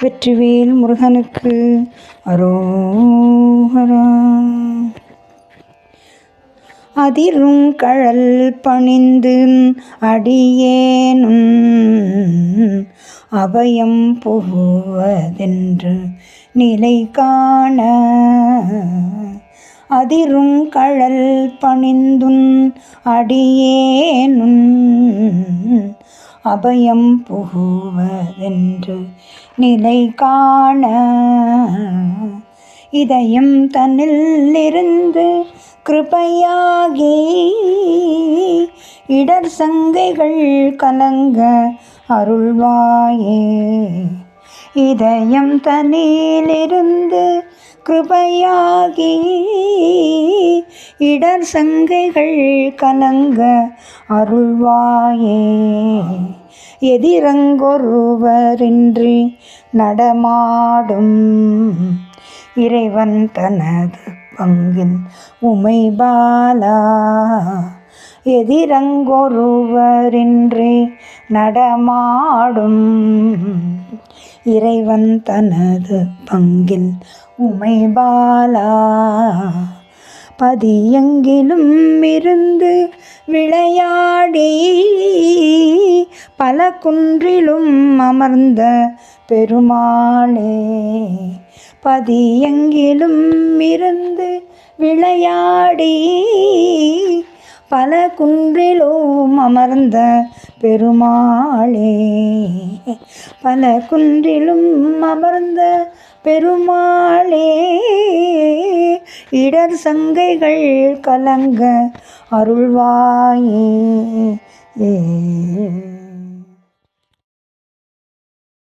வெற்றிவேல் முருகனுக்கு அரோஹரா. அதிரும் கழல் பணிந்து அடியேனும் அபயம் புகுவதென்று நிலை காண. அதிரும் கழல் பணிந்துன் அடியேனும் அபயம் புகுவதென்று நிலை காண. இதயம் தன்னில் இருந்து கிருபையாகி இடர் சங்கைகள் கலங்க அருள்வாயே. இதயம் தனியிலிருந்து கிருபையாகி இடர் சங்கைகள் கலங்க அருள்வாயே. எதிரங்கொருவரின்றி நடமாடும் இறைவன் தனது பங்கில் உமை பாலா எதிரங்கொருவரின்றி நடமாடும் இறைவன் தனது பங்கில் உமை பாலா பதியெங்கிலும் இருந்து விளையாடி பல குன்றிலும் அமர்ந்த பெருமாளே பதியெங்கிலும் இருந்து விளையாடி பல குன்றிலும் அமர்ந்த பெருமாளே பல குன்றிலும் அமர்ந்த பெருமாளே இடர் சங்கைகள் கலங்க அருள்வாயே. ஏ